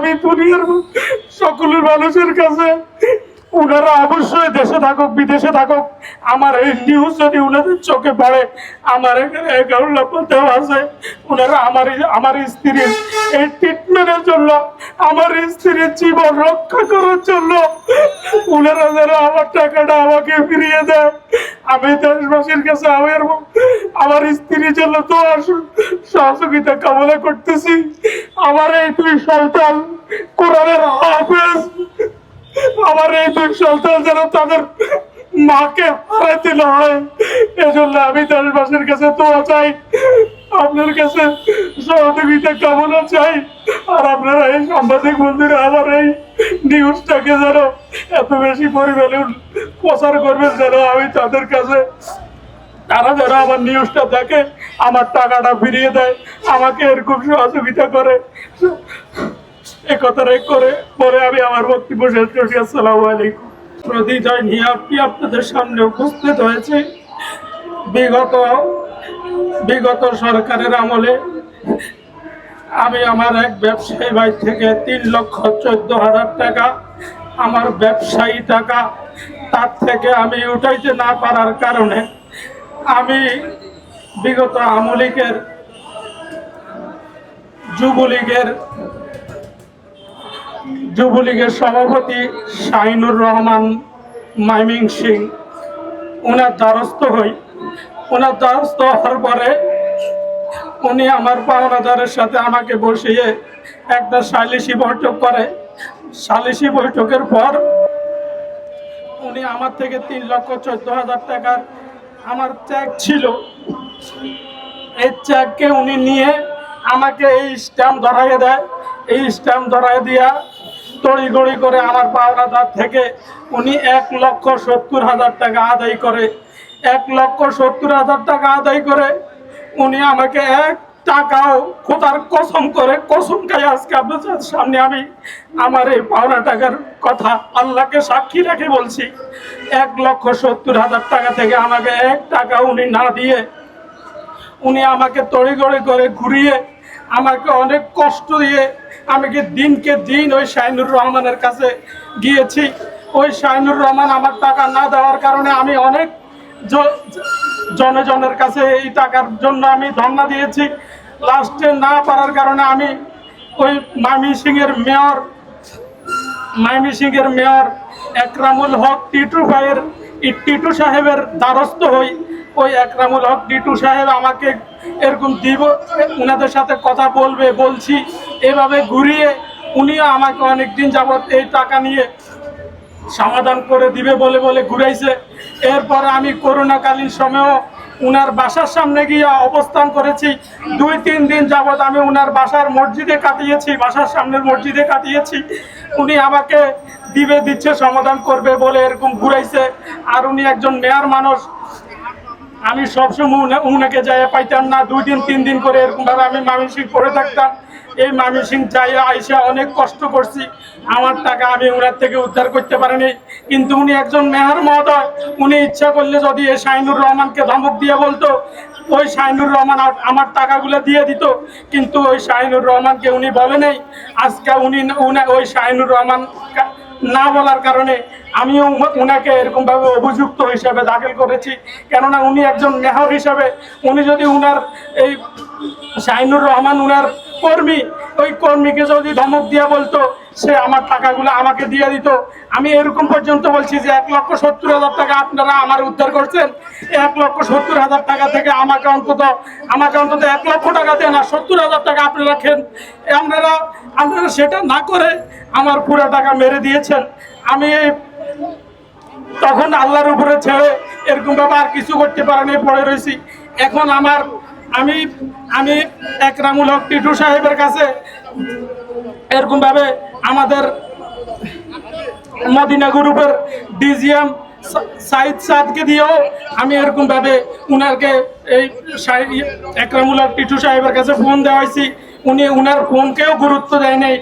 আমি দুনিয়ার সকলের মানুষের কাছে ওনারা অবশ্যই দেশে থাকুক, বিদেশে থাকুক, আমার এই নিউজ যদি ওনাদের চোখে পড়ে, আমার এখানে অ্যাকাউন্ট নাম্বার দেওয়া আছে ওনারা আমার আমার স্ত্রীর এই ট্রিটমেন্টের জন্য, আমার স্ত্রীর জীবন রক্ষা করার জন্য ওনারা যারা আমার টাকাটা আমাকে ফিরিয়ে দেয়। আমি দেশবাসীর কাছে আমার আমার স্ত্রীর জন্য তো সহযোগিতা কামনা করতেছি। আমার এই দুই সন্তান কোরআনের হাফেজ। আমার এই দুই সন্তান যেন তাদের মাকে হারাতে না হয়। এজন্য আমি দেশবাসীর কাছে দোয়া চাই, আপনার কাছে সহযোগিতা কামনা চাই। আর আপনারা এই সাংবাদিক বন্ধুরা, আমার এই নিউজটাকে যেন এত বেশি পরিমাণে প্রচার করবেন যেন আমি তাদের কাছে তারা যারা আমার নিউজটা দেখে, আমার টাকাটা ফিরিয়ে দেয়, আমাকে এরকম সহযোগিতা করে। এ কথাটাই করে, পরে আমি আমার বক্তব্য শেষ করছি। আসসালামু আলাইকুম। প্রতিজয় নিয়ে আপনি আপনাদের সামনে উপস্থিত হয়েছে। বিগত বিগত সরকারের আমলে আমি আমার এক ব্যবসায়ী ভাই থেকে তিন লক্ষ চোদ্দ হাজার টাকা, আমার ব্যবসায়ী টাকা, তার থেকে আমি উঠাইতে না পারার কারণে আমি বিগত আমলিকের যুবলীগের যুবলীগের সভাপতি শাহিনুর রহমান মাইমিং সিং ওনার দ্বারস্থ হই। ওনার দ্বারস্থ হওয়ার পরে উনি আমার পাওনাদারের সাথে আমাকে বসিয়ে একটা সালিসি বৈঠক করে। সালিসি বৈঠকের পর উনি আমার থেকে তিন লক্ষ চোদ্দ হাজার টাকার আমার চেক ছিল। এই চেককে উনি নিয়ে আমাকে এই স্ট্যাম্প ধরাইয়ে দেয়। এই স্ট্যাম্প ধরাই দিয়া তড়ি গড়ি করে আমার পাওনাদার থেকে উনি এক লক্ষ সত্তর হাজার টাকা আদায় করে। এক লক্ষ সত্তর হাজার টাকা আদায় করে উনি আমাকে এক টাকাও খোদার কসম করে, কসম খাই আজকে আপনাদের সামনে আমি আমার এই পাওনা টাকার কথা আল্লাহকে সাক্ষী রেখে বলছি। এক লক্ষ সত্তর হাজার টাকা থেকে আমাকে এক টাকা উনি না দিয়ে উনি আমাকে তড়িগড়ি করে ঘুরিয়ে আমাকে অনেক কষ্ট দিয়ে আমি কি দিনকে দিন ওই শাহিনুর রহমানের কাছে গিয়েছি। ওই শাহিনুর রহমান আমার টাকা না দেওয়ার কারণে আমি অনেক জনজনের কাছে এই টাকার জন্য আমি ধর্ণা দিয়েছি। লাস্টে না পারার কারণে আমি ওই মামি সিংয়ের মেয়র সিংয়ের মেয়র একরামুল হক টিটু ভাইয়ের টিটু সাহেবের দ্বারস্থ হই। ওই একরামুল হক টিটু সাহেব আমাকে এরকম দিব ওনাদের সাথে কথা বলবে, বলছি, এভাবে ঘুরিয়ে উনিও আমাকে অনেক দিন যাবৎ এই টাকা নিয়ে সমাধান করে দিবে বলে বলে ঘুরাইছে। এরপর আমি করোনাকালীন সময়েও উনার বাসার সামনে গিয়ে অবস্থান করেছি। দুই, তিন দিন যাবৎ আমি উনার বাসার মসজিদে কাটিয়েছি, বাসার সামনের মসজিদে কাটিয়েছি। উনি আমাকে দিবে, দিচ্ছে, সমাধান করবে বলে এরকম ঘুরাইছে। আর উনি একজন মেয়ার মানুষ। আমি সবসময় উনাকে যাই পাইতাম না। দুই দিন, তিন দিন করে এরকমভাবে আমি মামি সিং পড়ে থাকতাম। এই মামি সিং যাই আইসা অনেক কষ্ট করছি। আমার টাকা আমি উনার থেকে উদ্ধার করতে পারিনি। কিন্তু উনি একজন মেয়র মহোদয়। উনি ইচ্ছা করলে যদি এই শাহিনুর রহমানকে ধমক দিয়ে বলতো, ওই শাহিনুর রহমান আমার টাকাগুলো দিয়ে দিত। কিন্তু ওই শাহিনুর রহমানকে উনি বলে নেই। আজকে উনি ওই শাহিনুর রহমান না বলার কারণে আমিও উনাকে এরকম ভাবে অভিযুক্ত হিসাবে দাখিল করেছি। কেননা উনি একজন মেহর হিসাবে। উনি যদি উনার এই শাহিনুর রহমান উনার কর্মী, ওই কর্মীকে যদি ধমক দিয়ে বলতো, সে আমার টাকাগুলো আমাকে দিয়ে দিত। আমি এরকম পর্যন্ত বলছি যে এক লক্ষ সত্তর হাজার টাকা আপনারা আমার উদ্ধার করছেন। এক লক্ষ সত্তর হাজার টাকা থেকে আমাকে অন্তত আমাকে অন্তত এক লক্ষ টাকা দেন আর সত্তর হাজার টাকা আপনারা খেন আপনারা আপনারা সেটা না করে আমার পুরো টাকা মেরে দিয়েছেন। আমি তখন আল্লাহর উপরে ছেড়ে এরকম ভাবে আর কিছু করতে পারেনি, পড়ে রয়েছি এখন আমার আমি আমি একরামুল টিটু সাহেবের কাছে এরকমভাবে আমাদের মদিনা গ্রুপের ডিজিএম সাইদ সাদকে দিয়েও আমি এরকমভাবে উনারকে এই একরামুলক একরামুল হক টিটু সাহেবের কাছে ফোন দেওয়া হয়েছি। উনি উনার ফোনকেও গুরুত্ব দেয় নাই।